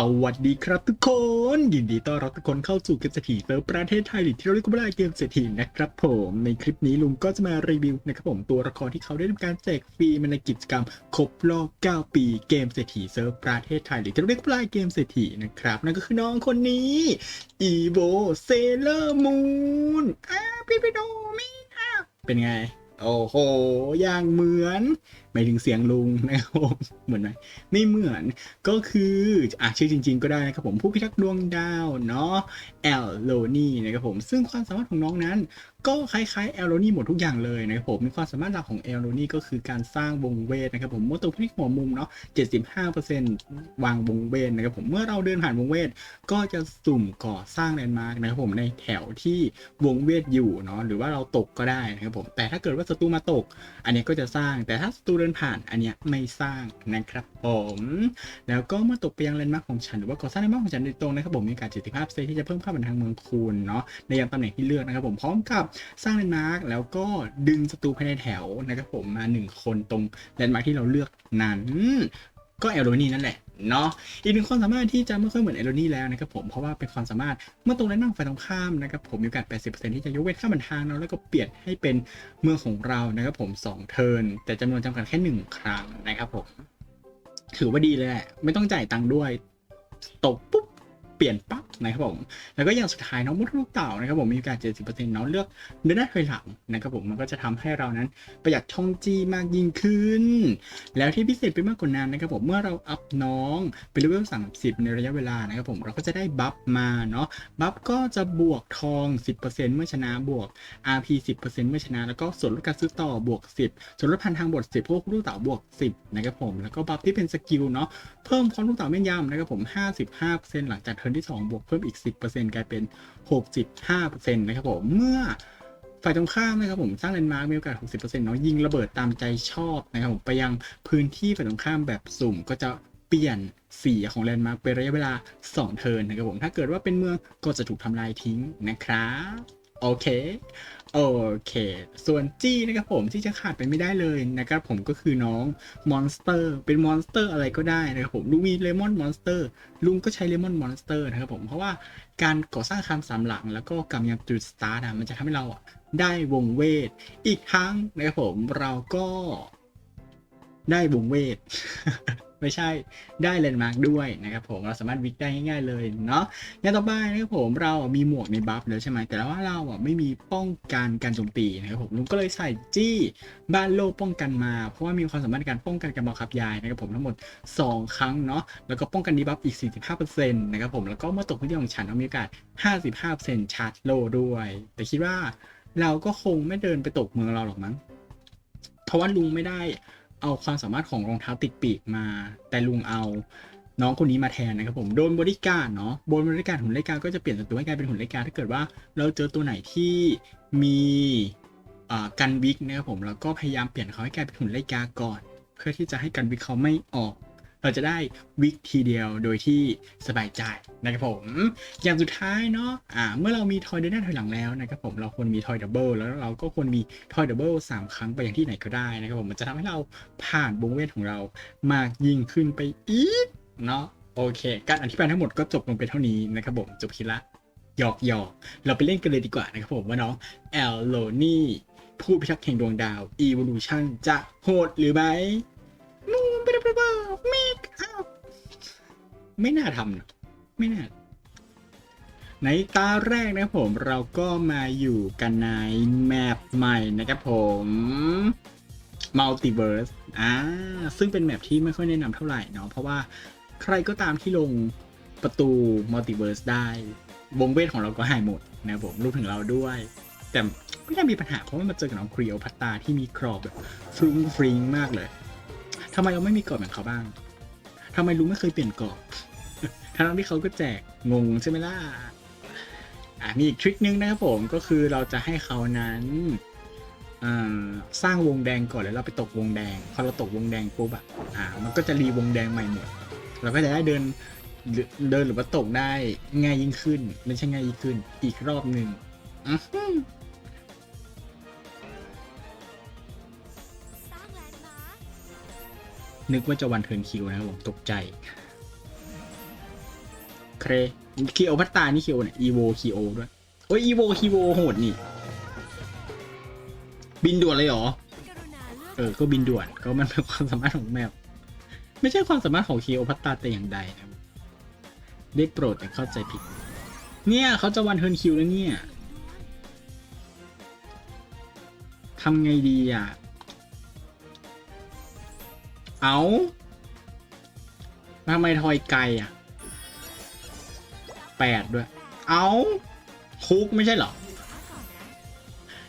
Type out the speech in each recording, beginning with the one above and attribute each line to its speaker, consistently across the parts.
Speaker 1: สวัสดีครับทุกคน ยินดีต้อนรับทุกคนเข้าสู่เกมเศรษฐีเติมประเทศไทยหรือที่เราเรียกว่าเกมเศรษฐีนะครับผมในคลิปนี้ลุงก็จะมารีวิวนะครับผมตัวละครที่เขาได้ทำการแจกฟรีมาในกิจกรรมครบรอบ 9 ปีเกมเศรษฐีเซิร์ฟประเทศไทยหรือที่เราเรียกว่าเกมเศรษฐีนะครับนั่นก็คือน้องคนนี้อีโวเซเลอร์มูนอ้าพี่ไปดูมิอะเป็นไง โอ้โหอย่างเหมือน ไม่ถึงเสียงลุงนะครับผมเหมือนไหมไม่เหมือนก็คืออะชื่อจริง ๆ ก็ได้นะครับผมผู้พิทักษ์ดวงดาวเนาะแอลโลนี่นะครับผมซึ่งความสามารถของน้องนั้น ก็คล้ายๆแอลโลนี่หมดทุกอย่างเลยนะครับผมมีความสามารถหลักของแอลโลนี่ก็คือการสร้างวงเวทนะครับผมเมื่อตัวผู้ที่หัวมุมเนาะ75%วางวงเวทนะครับผมเมื่อเราเดินผ่านวงเวทก็จะสุ่มก่อสร้างแลนด์มาร์กนะครับผมในแถวที่วงเวทอยู่เนาะหรือว่าเราตกก็ได้นะครับผมแต่ถ้าเกิดว่าศัตรูมาตก อันนี้ก็จะสร้างแต่ถ้าศัตรูเดินผ่านอันเนี้ยไม่สร้างนะครับผม แล้วก็เมื่อตกไปยังเลนมาร์กของฉันหรือว่าก่อสร้างเลนมาร์กของฉันโดยตรงนะครับผมมีโอกาส75%ที่จะเพิ่มค่าบันทางเมืองคูณเนาะในยามตำแหน่งที่เลือกนะครับผมพร้อมกับสร้างเลนมาร์กแล้วก็ดึงศัตรูภายในแถวนะครับผมมาหนึ่งคนตรงเลนมาร์กที่เราเลือกนั้น ก็เอลโรนีนั่นแหละ เนาะอีกหนึ่งความสามารถที่จะไม่ค่อยเหมือนเอลโรนี่แล้วนะครับผมเพราะว่าเป็นความสามารถเมื่อตรงนั้นนั่งฝ่ายตรงข้ามนะครับผมมีโอกาส 80%ที่จะยกเว้นค่าบันทางเราแล้วก็เปลี่ยนให้เป็นเมืองของเรานะครับผม2เทิร์นแต่จำนวนจำกัดแค่หนึ่งครั้งนะครับผมถือว่าดีเลยแหละไม่ต้องจ่ายตังค์ด้วยตกปุ๊บ เปลี่ยนปั๊บนะครับผม แล้วก็อย่างสุดท้ายเนาะมุดลูกเต่านะครับผมมีโอกาส70%เนาะเลือกเดินหน้าถอยหลังนะครับผมมันก็จะทำให้เรานั้นประหยัดช่องจี้มากยิ่งขึ้น แล้วที่พิเศษไปมากกว่านั้นนะครับผมเมื่อเราอัพน้องเป็นเลเวล30 ในระยะเวลานะครับผมเราก็จะได้บัฟมาเนาะบัฟก็จะบวกทอง 10%เมื่อชนะบวก RP 10%เมื่อชนะ แล้วก็ส่วนลดการซื้อต่อบวก 10 ส่วนลดพันทางบวก10พวกลูกเต่าบวก 10นะครับผมแล้วก็บัฟที่เป็นสกิลเนาะเพิ่มความลูกเต่าแม่นยำนะครับผม 55%หลังจากเทิร์นที่ 2 บวกเพิ่มอีก 10%กลายเป็น 65%นะครับผมเมื่อฝ่ายตรงข้ามนะครับผมสร้างแลนด์มาร์กมีโอกาส 60%เนาะยิงระเบิดตามใจชอบนะครับผมไปยังพื้นที่ฝ่ายตรงข้ามแบบสุ่มก็จะเปลี่ยนสีของแลนด์มาร์กเป็นระยะเวลา 2 เทิร์นนะครับผมถ้าเกิดว่าเป็นเมืองก็จะถูกทำลายทิ้งนะครับโอเคโอเค ส่วนจี้นะครับผมที่จะขาดไปไม่ได้เลยนะครับผมก็คือน้องมอนสเตอร์เป็นมอนสเตอร์อะไรก็ได้นะครับผมลุงมีเลมอนมอนสเตอร์ลุงก็ใช้เลมอนมอนสเตอร์นะครับผมเพราะว่าการก่อสร้างคำสามหลังแล้วก็กำยังจุดสตาร์ทมันจะทำให้เราอะได้วงเวท อีกทั้งนะครับผมเราก็ได้วงเวท ไม่ใช่ได้แลนด์มาร์กด้วยนะครับผมเราสามารถวิกได้ง่าย ๆเลยเนาะอย่างต่อไปนะครับผมเรามีหมวกในบัฟแล้วใช่ไหมแต่ว่าเราอะไม่มีป้องกันการโจมตีนะครับผมลุงก็เลยใส่จี้บ้านโลกป้องกันมา เพราะว่ามีความสามารถในการป้องกันการบังคับยายนะครับผมทั้งหมด 2 ครั้งเนาะแล้วก็ป้องกันดีบัฟอีก 45%นะครับผมแล้วก็เมื่อตกพื้นที่ของฉันเรามีโอกาส 55%ชาร์จโลด้วย แต่คิดว่าเราก็คงไม่เดินไปตกเมืองเราหรอกมั้งเพราะว่าลุงไม่ได้ เอาความสามารถของรองเท้าติดปีกมา แต่ลุงเอาน้องคนนี้มาแทนนะครับผมโดนบริการเนาะบนบริการหุ่นไลกาก็จะเปลี่ยนตัวให้กลายเป็นหุ่นไลกาถ้าเกิดว่าเราเจอตัวไหนที่มีอ่ากันวิกนะครับผมแล้วก็พยายามเปลี่ยนเขาให้กลายเป็นหุ่นไลกาก่อน เพื่อที่จะให้กันวิกเขาไม่ออก เราจะได้วิกทีเดียวโดยที่สบายใจนะครับผม อย่างสุดท้ายเนาะอ่าเมื่อเรามีทอยเดินหน้าถอยหลังแล้วนะครับผมเราควรมีทอยดับเบิลแล้วเราก็ควรมีทอยดับเบิลสามครั้งไปอย่างที่ไหนก็ได้นะครับผมมันจะทำให้เราผ่านวงเวทของเรามากยิ่งขึ้นไปอีกเนาะโอเค การอธิบายทั้งหมดก็จบลงไปเท่านี้นะครับผมจบคลิปละหยอกหยอกเราไปเล่นกันเลยดีกว่านะครับผมว่าน้องแอลโลนี่ผู้พิทักษ์แห่งดวงดาว Evolution จะโหดหรือไม่ ไม่น่าทำนะไม่น่า ในตาแรกนะผมเราก็มาอยู่กันในแมปใหม่นะครับผม Multiverse อ่า ซึ่งเป็นแมปที่ไม่ค่อยแนะนำเท่าไหร่เนาะ เพราะว่าใครก็ตามที่ลงประตู Multiverse ได้ วงเวทของเราก็หายหมดนะผมรวมถึงเราด้วย แต่ไม่น่ามีปัญหาเพราะว่ามาเจอกับน้องครีโอพัตตาที่มีกรอบแบบฟรุ้งฟริ้งมากเลยทำไมเราไม่มีกรอบอย่างเขาบ้าง ทำไมลุงไม่เคยเปลี่ยนกรอบ ทั้งที่เขาก็แจกงงใช่ไหมล่ะ อะมีอีกทริคนึงนะครับผมก็คือเราจะให้เขานั้นอ่าสร้างวงแดงก่อนแล้วเราไปตกวงแดง พอเราตกวงแดงปุ๊บอะอ่า มันก็จะรีวงแดงใหม่หมด เราก็จะได้เดินเดินหรือว่าตกได้ง่ายยิ่งขึ้น ไม่ใช่ง่ายยิ่งขึ้น อีกรอบหนึ่ง
Speaker 2: นึ
Speaker 1: กว่าจะวันเทิร์นคิวนะครับผมตกใจเครคีโอพัตตานี่คีโอเนี่ยอีโวคีโอด้วย โอ้ยอีโวคีโวโหดนี่ บินด่วนเลยเหรอ เออ ก็บินด่วนก็มันเป็นความสามารถของแมวไม่ใช่ความสามารถของคีโอพัตตาแต่อย่างใดนะได้โปรดแต่เข้าใจผิด เนี่ยเขาจะวันเทิร์นคิวแล้วเนี่ยทำไงดีอะ เอาทำไมทอยไกลอะแปดด้วย เอาคุกไม่ใช่เหรอ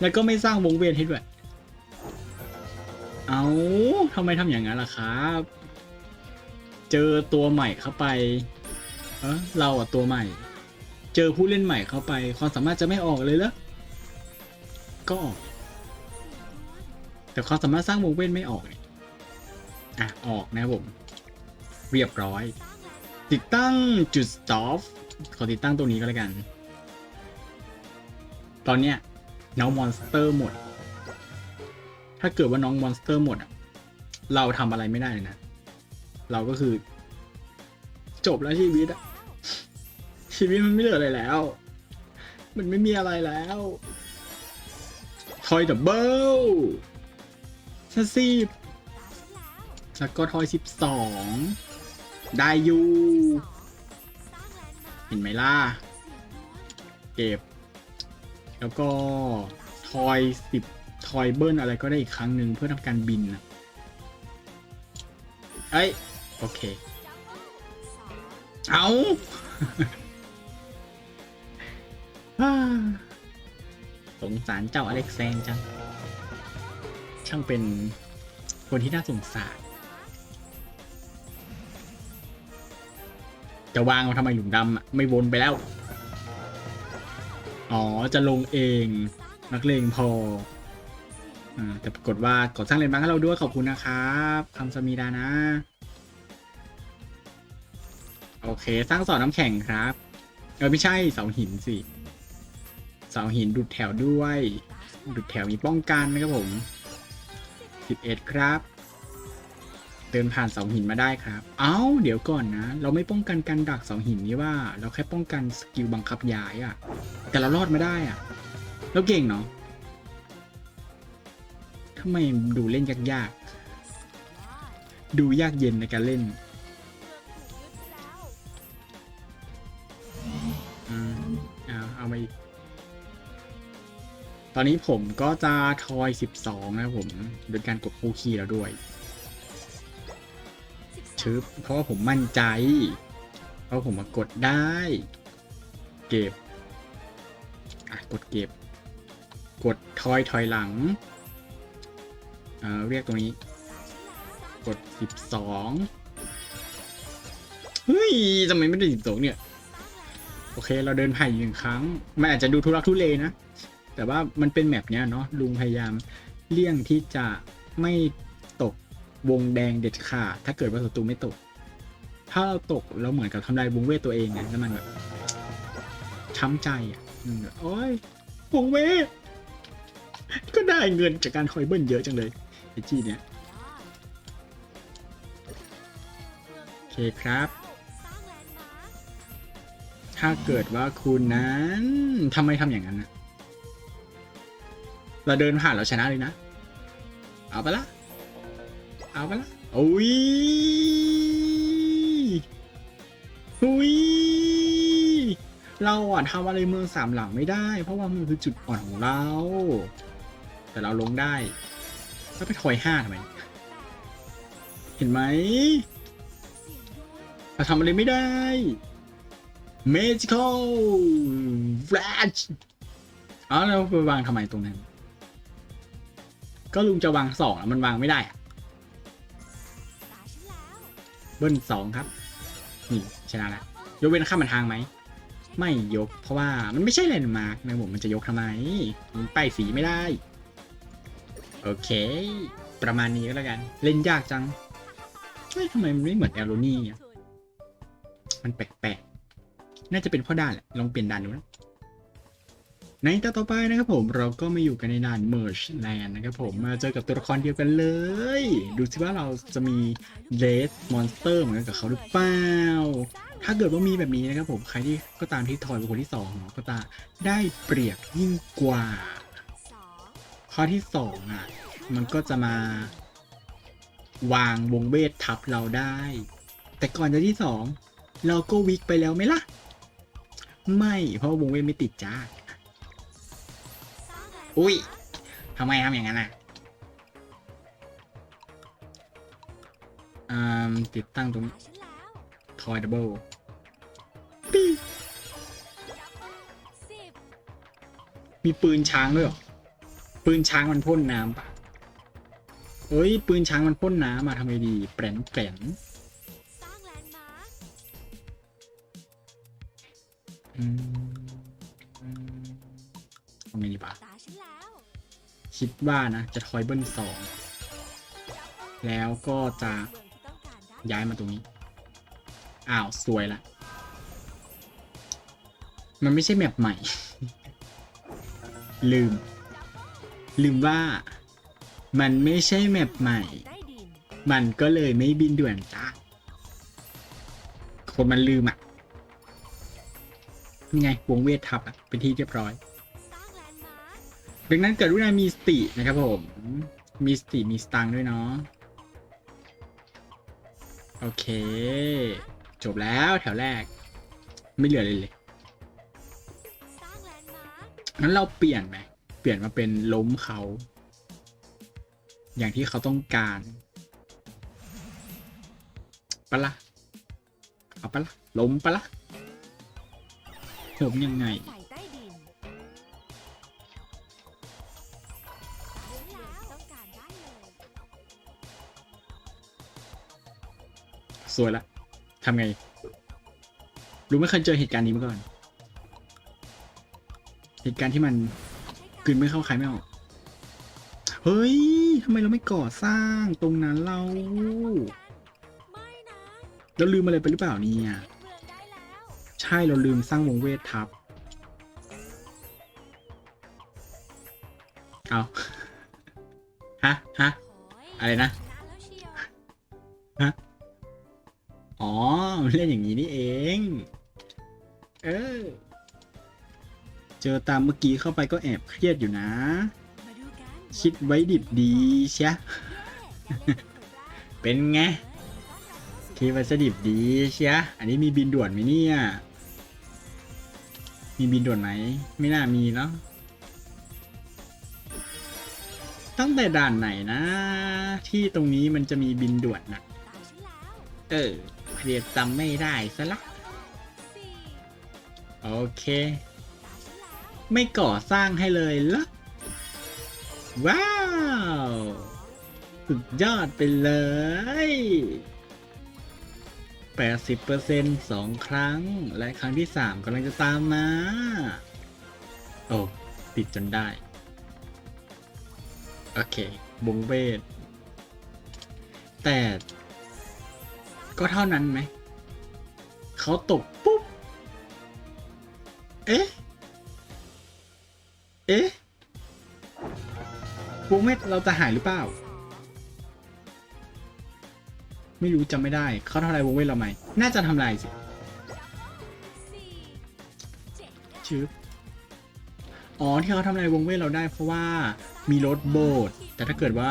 Speaker 1: แล้วก็ไม่สร้างวงเวียนให้ด้วย เอาทำไมทำอย่างนั้นล่ะครับ เจอตัวใหม่เข้าไป เออเราอะตัวใหม่ เจอผู้เล่นใหม่เข้าไป ความสามารถจะไม่ออกเลยเหรอ ก็ออก แต่ความสามารถสร้างวงเว้นไม่ออกนี่ อะ ออกนะครับผม เรียบร้อย ติดตั้งจุด stop ขอติดตั้งตรงนี้ก็แล้วกัน ตอนเนี้ยน้องมอนสเตอร์หมด ถ้าเกิดว่าน้องมอนสเตอร์หมดอะ เราทำอะไรไม่ได้เลยนะ เราก็คือ จบแล้วชีวิตอะชีวิตมันไม่เหลืออะไรแล้ว มันไม่มีอะไรแล้วทอยดับเบิลสิบ แล้วก็ทอยสิบสองได้อยู่ เห็นไหมล่ะ เก็บ แล้วก็ทอยสิบทอยเบิลอะไรก็ได้อีกครั้งหนึ่งเพื่อทำการบินนะเอ้ย โอเค เอาสงสารเจ้าอเล็กซนจัง ช่างเป็นคนที่น่าสงสาร จะวางมาทำไมหลุมดำอะไม่วนไปแล้ว อ๋อจะลงเอง นักเลงพออ่าแต่ปรากฏว่ากดสร้างเลนส์มาให้เราด้วยขอบคุณนะครับคำสมีดานะ โอเค สร้างเสอน้ำแข็งครับเออไม่ใช่เสาหินสิเสาหินดุดแถวด้วยดุดแถวมีป้องกันนะครับผม11ครับ เดินผ่านเสาหินมาได้ครับ เอ้า เดี๋ยวก่อนนะ เราไม่ป้องกันการดักเสาหินนี่ว่า เราแค่ป้องกันสกิลบังคับย้ายอะแต่เรารอดมาได้อะแล้วเก่งเนาะทำไมดูเล่นยากๆ ดูยากเย็นในการเล่นอืมเอาเอามาอีก ตอนนี้ผมก็จะทอย 12 นะผมโดยการกดคูคีแล้วด้วย ชึบเพราะผมมั่นใจ เพราะผมมากดได้ เก็บอะกดเก็บ กดทอยถอยหลังเอ่อเรียกตรงนี้ กด 12 เฮ้ยทำไมไม่ได้ 12 เนี่ย โอเคเราเดินผ่านอีกหนึ่งครั้ง มันอาจจะดูทุรักทุเลนะ แต่ว่ามันเป็นแมปเนี้ยเนาะลุงพยายามเลี่ยงที่จะไม่ตก วงแดงเด็ดขาดถ้าเกิดว่าศัตรูไม่ตก ถ้าเราตกเราเหมือนกับทำลายวงเวทตัวเองไงแล้วมันแบบช้ำใจอะมันแบบโอ้ยวงเวทก็ได้เงินจากการคอยเบิ้ลเยอะจังเลยไอจีเนี้ยโอเคครับ ถ้าเกิดว่าคุณนั้นทำไมทำอย่างนั้นนะเราเดินผ่านเราชนะเลยนะ เอาไปละ เอาไปละโอ้ยอุ้ยเราอะทำอะไรเมืองสามหลังไม่ได้ เพราะว่ามันคือจุดอ่อนของเรา แต่เราลงได้แล้วไปถอยห้าทำไม เห็นไหมเราทำอะไรไม่ได้ Magical Flash อ๋อแล้วไปวางทำไมตรงนั้น ก็ลุงจะวางสองแล้วมันวางไม่ได้อะ เบิ้ลสองครับ นี่ชนะล้วยกเว้นข้ามมันทางไหม ไม่ยก เพราะว่ามันไม่ใช่แลนด์มาร์กนะผมมันจะยกทำไม มันป้ายสีไม่ได้ โอเค ประมาณนี้ก็แล้วกัน เล่นยากจังเฮ้ยทำไมมันไม่เหมือนแอโรนี่อะมันแปลกๆ น่าจะเป็นเพ่อด่านแหละ ลองเปลี่ยนด่านดูนะ ในตอนต่อไปนะครับผมเราก็มาอยู่กันในด่าน Merge Land นะครับผมมาเจอกับตัวละครเดียวกันเลย ดูสิว่าเราจะมี Red Monster เหมือนกันกับเขาหรือเปล่า ถ้าเกิดว่ามีแบบนี้นะครับผมใครที่ก็ตามที่ทอยเป็นคนที่สองเนาะก็ตาได้เปรียบยิ่งกว่า ข้อที่สองอะมันก็จะมาวางวงเวททับเราได้ แต่ก่อนจะที่สองเราก็วิกไปแล้วไหมล่ะ ไม่เพราะวงเวทไม่ติดจ้า อุ้ยทำไมทำอย่างนั้นอะอืมติดตั้งตรงทอยดับเบิลปีมีปืนช้างด้วยหรอ ปืนช้างมันพ่นน้ำปะเอ้ย ปืนช้างมันพ่นน้ำมาทำไมดี แปลนแปลน คิดว่านะ จะทอยเบิ้ลสองแล้วก็จะย้ายมาตรงนี้ อ้าว สวยละ มันไม่ใช่แมปใหม่ ลืม ลืมว่า มันไม่ใช่แมปใหม่ มันก็เลยไม่บินด่วนจ้าคนมันลืมอะนี่ไงวงเวททับอะ เป็นที่เรียบร้อย ดังนั้นเกิดรุ่นมีสตินะครับผม มีสติมีสตังด้วยเนาะ โอเค จบแล้วแถวแรก ไม่เหลือเลยเลยงั้นเราเปลี่ยนไหม เปลี่ยนมาเป็นล้มเขา อย่างที่เขาต้องการปะละเอาปะละล้มปะละผมยังไง สวยละทำไง รู้ไม่เคยเจอเหตุการณ์นี้มาก่อน เหตุการณ์ที่มันกลืนไม่เข้าใครไม่ออก เฮ้ยทำไมเราไม่ก่อสร้างตรงนั้นเราเราลืมอะไรไปหรือเปล่านี่ยใช่เราลืมสร้างวงเวททับ เอาฮะ ฮะ อะไรนะ ฮะ อ๋อมันเล่นอย่างนี้นี่เอง เออ เจอตามเมื่อกี้เข้าไปก็แอบเครียดอยู่นะ คิดไว้ดิบดีเชียเป็นไงคิดว่าจะดิบดีเชียอันนี้มีบินด่วนไหมเนี่ย มีบินด่วนไหม ไม่น่ามีเนาะตั้งแต่ด่านไหนนะ ที่ตรงนี้มันจะมีบินด่วนนะเออ เรียกจำไม่ได้ซะละ โอเค ไม่ก่อสร้างให้เลยละว้าว สุดยอดไปเลย 80%สองครั้ง และครั้งที่ 3กำลังจะตามมา โอ้ ติดจนได้ โอเค บงเวทแต่ ก็เท่านั้นไหม เขาตกปุ๊บ เอ๊ะ เอ๊ะวงเวทเราจะหายหรือเปล่า ไม่รู้จำไม่ได้ เขาทำลายวงเวทเราไหม น่าจะทำลายสิชืบอ๋อที่เขาทำลายวงเวทเราได้เพราะว่ามีรถโบดแต่ถ้าเกิดว่า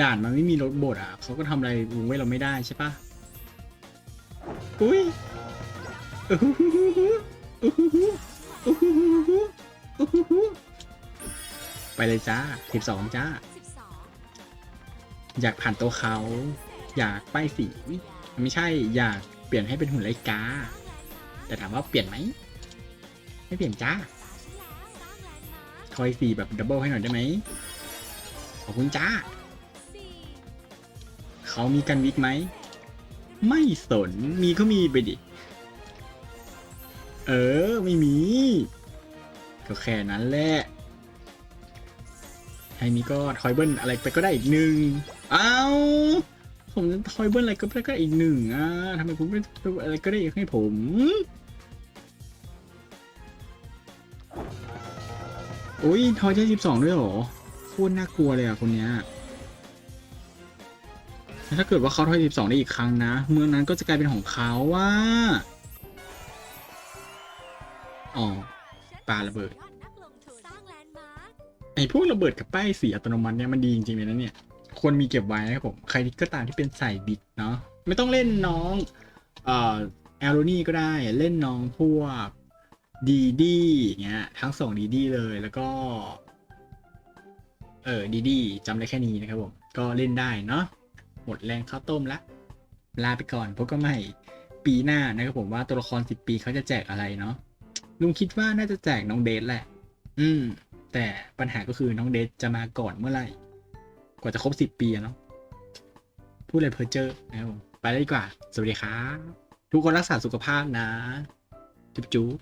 Speaker 1: ด่านมันไม่มีรถโบดอะเขาก็ทำอะไรวงเวทเราไม่ได้ใช่ปะ อุ้ยไปเลยจ้าสิบสองจ้า อยากผ่านตัวเขา อยากป้ายสี ไม่ใช่ อยากเปลี่ยนให้เป็นหุ่นไลกา แต่ถามว่าเปลี่ยนไหม ไม่เปลี่ยนจ้าทอยสีแบบดับเบิลให้หน่อยได้ไหม ขอบคุณจ้า เขามีกันวิกไหม ไม่สน มีก็มีไปดิ เออ ไม่มี ก็แค่นั้นแหละ ให้มีก็ทอยเบิ้ลอะไรไปก็ได้อีกหนึ่งเอาผมจะทอยเบิ้ลอะไรก็ได้ก็อีกหนึ่งอะทำไมคุณไม่อะไรก็ได้อีกให้ผมโอ้ยทอยได้สิบสองด้วยเหรอโคตรน่ากลัวเลยอะคนเนี้ย ถ้าเกิดว่าเขาทอยสิบสองได้อีกครั้งนะ เมืองนั้นก็จะกลายเป็นของเขาว่าอ๋อปาระเบิด ไอ้พวกระเบิดกับป้ายสีอัตโนมัติเนี่ยมันดีจริงๆเลยนะเนี่ย ควรมีเก็บไว้นะครับผม ใครก็ตามที่เป็นสายบิดเนาะ ไม่ต้องเล่นน้อง เอ่อแอโรนี่ก็ได้ เล่นน้องพวกดีดีอย่างเงี้ย ทั้งสองดีดีเลยแล้วก็ เออดีดีจำได้แค่นี้นะครับผม ก็เล่นได้เนาะ หมดแรงข้าวต้มละ ลาไปก่อนพบกันใหม่ปีหน้านะครับผมว่าตัวละคร10ปีเขาจะแจกอะไรเนาะลุงคิดว่าน่าจะแจกน้องเดทแหละ อืม แต่ปัญหาก็คือน้องเดทจะมาก่อนเมื่อไหร่ กว่าจะครบสิบปีเนาะพูดอะไรเพอเจอร์นะครับผมไปเลยดีกว่า สวัสดีครับทุกคนรักษาสุขภาพนะ จุ๊บจุ๊บ